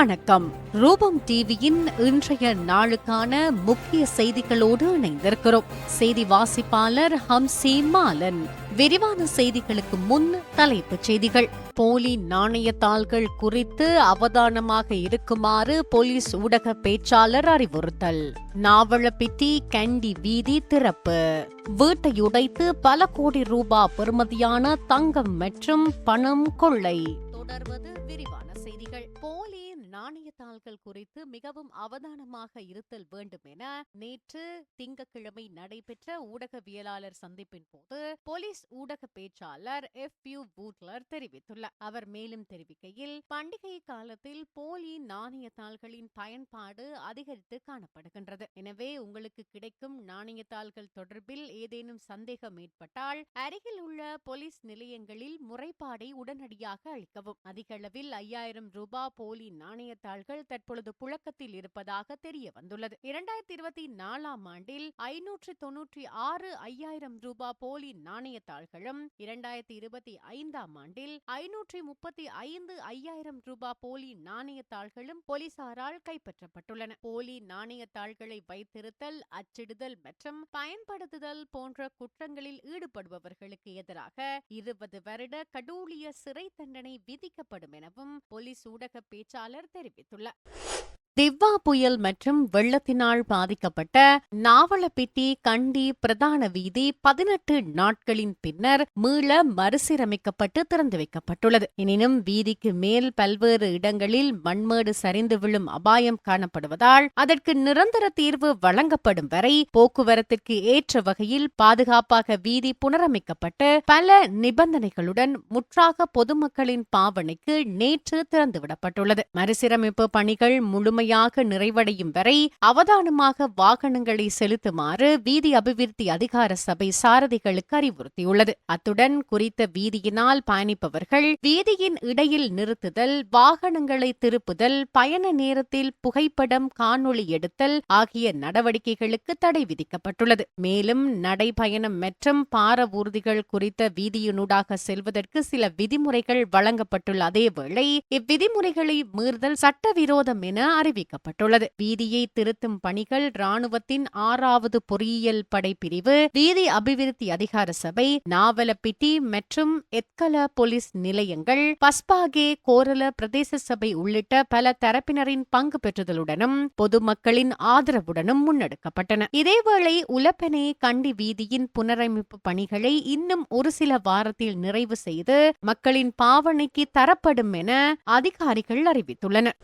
வணக்கம். ரூபம் டிவியின் இன்றைய நாளுக்கான முக்கிய செய்திகளோடு இணைந்திருக்கிறோம். செய்தி வாசிப்பாளர் ஹம்சி மாலன். விரிவான செய்திகளுக்கு முன் தலைப்புச் செய்திகள். போலி நாணயத்தாள்கள் குறித்து அவதானமாக இருக்குமாறு போலீஸ் ஊடக பேச்சாளர் அறிவுறுத்தல். நாவலப்பிட்டி கண்டி வீதி திறப்பு. வீட்டை உடைத்து பல கோடி ரூபாய் பெறுமதியான தங்கம் மற்றும் பணம் கொள்ளை. தொடர்வது நாணயத்தாள்கள் குறித்து மிகவும் அவதானமாக இருத்தல் வேண்டும் என நேற்று திங்கட்கிழமை நடைபெற்ற ஊடகவியலாளர் சந்திப்பின் போது போலீஸ் ஊடக பேச்சாளர் எஃப் யூ பூட்லர் தெரிவித்துள்ளார். அவர் மேலும் தெரிவிக்கையில் பண்டிகை காலத்தில் போலி நாணயத்தாள்களின் பயன்பாடு அதிகரித்து காணப்படுகின்றது. எனவே உங்களுக்கு கிடைக்கும் நாணயத்தாள்கள் தொடர்பில் ஏதேனும் சந்தேகம் ஏற்பட்டால் அருகில் உள்ள போலீஸ் நிலையங்களில் முறைப்பாடை உடனடியாக அளிக்கவும். அதிக அளவில் ஐயாயிரம் ரூபாய் போலி நாணயத்தாள்கள் தற்பொழுது புழக்கத்தில் இருப்பதாக தெரிய வந்துள்ளது. இரண்டாயிரத்தி இருபத்தி நாலாம் ஆண்டில் ஐநூற்று தொன்னூற்றி ஆறு ஐயாயிரம் ரூபாய் போலி நாணயத்தாள்களும் இரண்டாயிரத்தி இருபத்தி ஐந்தாம் ஆண்டில் ஐநூற்றி முப்பத்தி ஐந்து ஐயாயிரம் ரூபாய் போலி நாணயத்தாள்களும் போலீசாரால் கைப்பற்றப்பட்டுள்ளன. போலி நாணயத்தாள்களை வைத்திருத்தல் அச்சிடுதல் மற்றும் பயன்படுத்துதல் போன்ற குற்றங்களில் ஈடுபடுபவர்களுக்கு எதிராக இருபது வருட கடூழிய சிறை தண்டனை விதிக்கப்படும் எனவும் போலீஸ் ஊடக பேச்சாளர் தெரிவித்துள்ளார். திவ்வா புயல் மற்றும் வெள்ளத்தினால் பாதிக்கப்பட்ட நாவலப்பிட்டி கண்டி பிரதான வீதி பதினெட்டு நாட்களின் பின்னர் மீள மறுசீரமைக்கப்பட்டு திறந்து வைக்கப்பட்டுள்ளது. எனினும் வீதிக்கு மேல் பல்வேறு இடங்களில் மண்மேடு சரிந்து விழும் அபாயம் காணப்படுவதால் அதற்கு நிரந்தர தீர்வு வழங்கப்படும் வரை போக்குவரத்திற்கு ஏற்ற வகையில் பாதுகாப்பாக வீதி புனரமைக்கப்பட்டு பல நிபந்தனைகளுடன் முற்றாக பொதுமக்களின் பாவனைக்கு நேற்று திறந்துவிடப்பட்டுள்ளது. மறுசீரமைப்பு பணிகள் முழுமையாக நிறைவடையும் வரை அவதானமாக வாகனங்களை செலுத்துமாறு வீதி அபிவிருத்தி அதிகார சபை சாரதிகளுக்கு அறிவுறுத்தியுள்ளது. அத்துடன் குறித்த வீதியினால் பயணிப்பவர்கள் வீதியின் இடையில் நிறுத்துதல் வாகனங்களை திருப்புதல் பயண நேரத்தில் புகைப்படம் காணொளி எடுத்தல் ஆகிய நடவடிக்கைகளுக்கு தடை விதிக்கப்பட்டுள்ளது. மேலும் நடைபயணம் மற்றும் பார ஊர்திகள் குறித்த வீதியினூடாக செல்வதற்கு சில விதிமுறைகள் வழங்கப்பட்டுள்ள அதேவேளை இவ்விதிமுறைகளை மீறுதல் சட்டவிரோதம் என அறிவிக்கப்பட்டுள்ளது வீதியை திருத்தும் பணிகள் ராணுவத்தின் ஆறாவது பொறியியல் படை பிரிவு வீதி அபிவிருத்தி அதிகார சபை நாவலப்பிட்டி மற்றும் எத்கல போலீஸ் நிலையங்கள் பஸ்பாகே கோரல பிரதேச சபை உள்ளிட்ட பல தரப்பினரின் பங்கு பெற்றுதலுடனும் பொதுமக்களின் ஆதரவுடனும் முன்னெடுக்கப்பட்டன. இதேவேளை உலப்பெனே கண்டி வீதியின் புனரமைப்பு பணிகளை இன்னும் ஒரு சில வாரத்தில் நிறைவு செய்து மக்களின் பாவனைக்கு தரப்படும் என அதிகாரிகள் அறிவித்துள்ளனர்.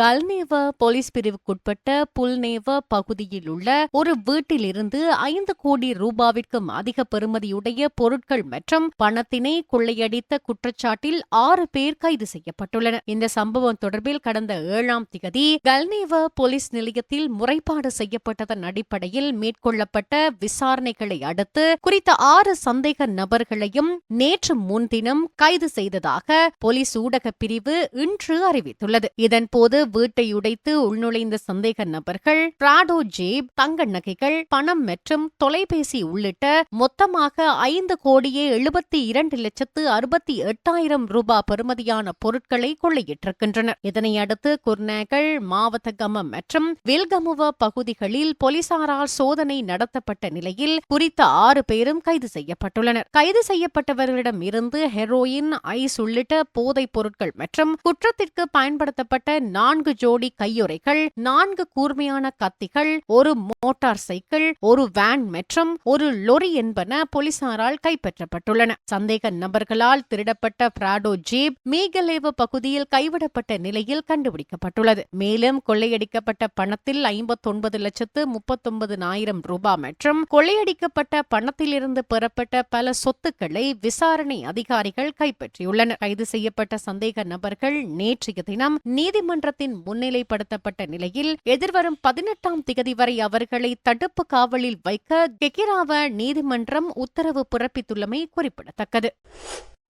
கல்நேவ போலீஸ் பிரிவுக்குட்பட்ட புல்நேவ பகுதியில் உள்ள ஒரு வீட்டிலிருந்து ஐந்து கோடி ரூபாவிற்கும் அதிக பெறுமதியுடைய பொருட்கள் மற்றும் பணத்தினை கொள்ளையடித்த குற்றச்சாட்டில் ஆறு பேர் கைது செய்யப்பட்டுள்ளனர். இந்த சம்பவம் தொடர்பில் கடந்த ஏழாம் திகதி கல்நேவ போலீஸ் நிலையத்தில் முறைப்பாடு செய்யப்பட்டதன் அடிப்படையில் மேற்கொள்ளப்பட்ட விசாரணைகளை அடுத்து குறித்த ஆறு சந்தேக நபர்களையும் நேற்று முன்தினம் கைது செய்ததாக போலீஸ் ஊடக பிரிவு இன்று அறிவித்துள்ளது. இதன்போது வீட்டை உடைத்து உள்நுழைந்த சந்தேக நபர்கள் பிராடோ ஜேப் தங்க நகைகள் பணம் மற்றும் தொலைபேசி உள்ளிட்ட மொத்தமாக ஐந்து கோடியே எழுபத்தி இரண்டு லட்சத்து அறுபத்தி எட்டாயிரம் ரூபாய் பெறுமதியான பொருட்களை கொள்ளையிட்டிருக்கின்றனர். இதனையடுத்து குர்நேகல் மாவத்தகம மற்றும் வில்கமுவ பகுதிகளில் போலீசாரால் சோதனை நடத்தப்பட்ட நிலையில் குறித்த ஆறு பேரும் கைது செய்யப்பட்டுள்ளனர். கைது செய்யப்பட்டவர்களிடம் இருந்து ஹெரோயின் ஐஸ் உள்ளிட்ட போதைப் பொருட்கள் மற்றும் குற்றத்திற்கு பயன்படுத்தப்பட்ட நான்கு ஜோடி கையுறைகள் நான்கு கூர்மையான கத்திகள் ஒரு மோட்டார் சைக்கிள் ஒரு வேன் மற்றும் ஒரு லொரி என்பன போலீசாரால் கைப்பற்றப்பட்டுள்ளன. சந்தேக நபர்களால் திருடப்பட்ட பிராடோ ஜீப் மீகலேவ பகுதியில் கைவிடப்பட்ட நிலையில் கண்டுபிடிக்கப்பட்டுள்ளது. மேலும் கொள்ளையடிக்கப்பட்ட பணத்தில் ஐம்பத்தொன்பது லட்சத்து முப்பத்தொன்பது ஆயிரம் ரூபாய் மற்றும் கொள்ளையடிக்கப்பட்ட பணத்திலிருந்து பெறப்பட்ட பல சொத்துக்களை விசாரணை அதிகாரிகள் கைப்பற்றியுள்ளனர். கைது செய்யப்பட்ட சந்தேக நபர்கள் நேற்றைய தினம் நீதிமன்றத்தில் சட்டத்தின் முன்னிலைப்படுத்தப்பட்ட நிலையில் எதிர்வரும் பதினெட்டாம் திகதி வரை அவர்களை தடுப்பு காவலில் வைக்க கெகிராவ நீதிமன்றம் உத்தரவு பிறப்பித்துள்ளமை குறிப்பிடத்தக்கது.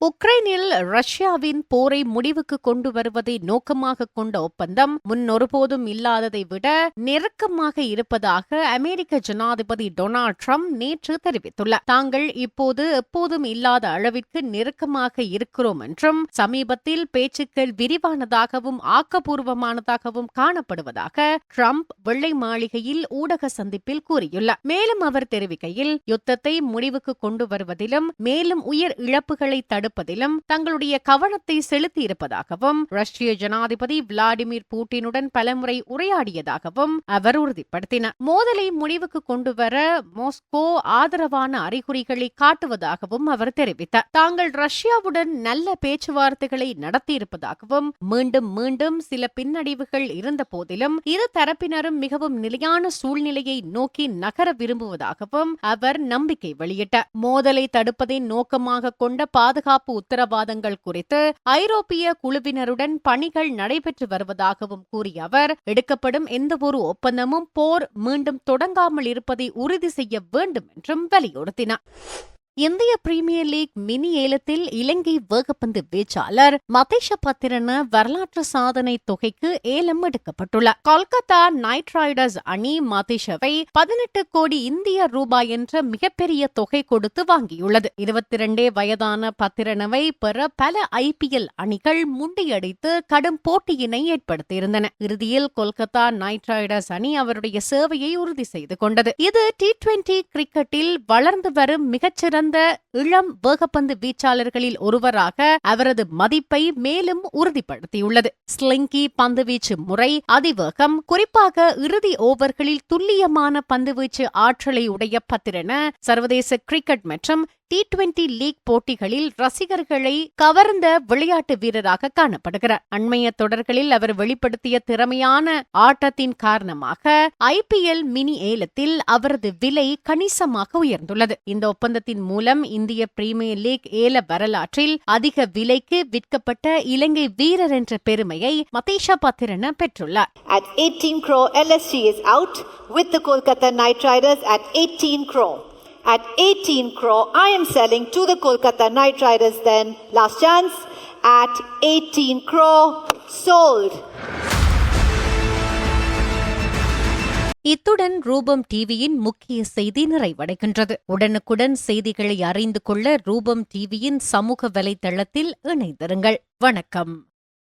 உக்ரைனில் ரஷ்யாவின் போரை முடிவுக்கு கொண்டு வருவதை நோக்கமாக கொண்ட ஒப்பந்தம் முன்னொருபோதும் இல்லாததை விட நெருக்கமாக இருப்பதாக அமெரிக்க ஜனாதிபதி டொனால்ட் ட்ரம்ப் நேற்று தெரிவித்துள்ளார். தாங்கள் இப்போது எப்போதும் இல்லாத அளவிற்கு நெருக்கமாக இருக்கிறோம் என்றும் சமீபத்தில் பேச்சுக்கள் விரிவானதாகவும் ஆக்கப்பூர்வமானதாகவும் காணப்படுவதாக ட்ரம்ப் வெள்ளை மாளிகையில் ஊடக சந்திப்பில் கூறியுள்ளார். மேலும் அவர் தெரிவிக்கையில் யுத்தத்தை முடிவுக்கு கொண்டு வருவதிலும் மேலும் உயர் இழப்புகளை தடுப்பு தடுப்பதிலும் தங்களுடைய கவனத்தை செலுத்தியிருப்பதாகவும் ரஷ்ய ஜனாதிபதி விளாடிமிர் புட்டினுடன் பலமுறை உரையாடியதாகவும் அவர் உறுதிப்படுத்தினார். மோதலை முடிவுக்கு கொண்டுவர மோஸ்கோ ஆதரவான அறிகுறிகளை காட்டுவதாகவும் அவர் தெரிவித்தார். தாங்கள் ரஷ்யாவுடன் நல்ல பேச்சுவார்த்தைகளை நடத்தியிருப்பதாகவும் மீண்டும் மீண்டும் சில பின்னடைவுகள் இருந்த போதிலும் இரு தரப்பினரும் மிகவும் நிலையான சூழ்நிலையை நோக்கி நகர விரும்புவதாகவும் அவர் நம்பிக்கை வெளியிட்டார். மோதலை தடுப்பதை நோக்கமாக கொண்ட பாதுகாப்பு பாதுகாப்பு உத்தரவாதங்கள் குறித்து ஐரோப்பிய குழுவினருடன் பணிகள் நடைபெற்று வருவதாகவும் கூறிய அவர் எடுக்கப்படும் எந்தவொரு ஒப்பந்தமும் போர் மீண்டும் தொடங்காமல் இருப்பதை உறுதி செய்ய வேண்டும் என்றும் வலியுறுத்தினார். இந்திய பிரீமியர் லீக் மினி ஏலத்தில் இலங்கை வேகப்பந்து வீச்சாளர் மதேஷ பத்திரன வரலாற்று சாதனை தொகைக்கு ஏலம் எடுக்கப்பட்டுள்ளார். கொல்கத்தா நைட் ரைடர்ஸ் அணி மதேஷவை பதினெட்டு கோடி இந்திய ரூபாய் என்ற மிகப்பெரிய தொகை கொடுத்து வாங்கியுள்ளது. இருபத்தி இரண்டே வயதான பத்திரனவை பெற பல ஐபிஎல் அணிகள் முண்டியடித்து கடும் போட்டியினை ஏற்படுத்தியிருந்தன. இறுதியில் கொல்கத்தா நைட் ரைடர்ஸ் அணி அவருடைய சேவையை உறுதி செய்து கொண்டது. இது டி டுவெண்டி கிரிக்கெட்டில் வளர்ந்து வரும் மிகச்சிறந்த சிறந்த இளம் வேகப்பந்து வீச்சாளர்களில் ஒருவராக அவரது மதிப்பை மேலும் உறுதிப்படுத்தியுள்ளது. ஸ்லிங்கி பந்துவீச்சு முறை அதிவேகம் குறிப்பாக இறுதி ஓவர்களில் துல்லியமான பந்துவீச்சு ஆற்றலை உடைய பத்திரென சர்வதேச கிரிக்கெட் மற்றும் டி டுவெண்டி லீக் போட்டிகளில் ரசிகர்களை கவர்ந்த விளையாட்டு வீரராக காணப்படுகிறார். அண்மைய தொடர்களில் அவர் வெளிப்படுத்திய திறமையான ஆட்டத்தின் காரணமாக ஐபிஎல் மினி ஏலத்தில் அவரது விலை கணிசமாக உயர்ந்துள்ளது. இந்த ஒப்பந்தத்தின் மூலம் இந்திய பிரீமியர் லீக் ஏல வரலாற்றில் அதிக விலைக்கு விற்கப்பட்ட இலங்கை வீரர் என்ற பெருமையை மதேஷா பாத்திரன பெற்றுள்ளார். At 18 crore, LSG is out with the Kolkata Knight Riders at 18 crore. At 18 crore, I am selling to the Kolkata Knight Riders then. Last chance at 18 crore, sold. இத்துடன் ரூபம் டிவியின் முக்கிய செய்தி நிறைவடைகின்றது உடனுக்குடன் செய்திகளை அறிந்து கொள்ள ரூபம் டிவியின் சமூக வலைதளத்தில் இணைந்திருங்கள் வணக்கம்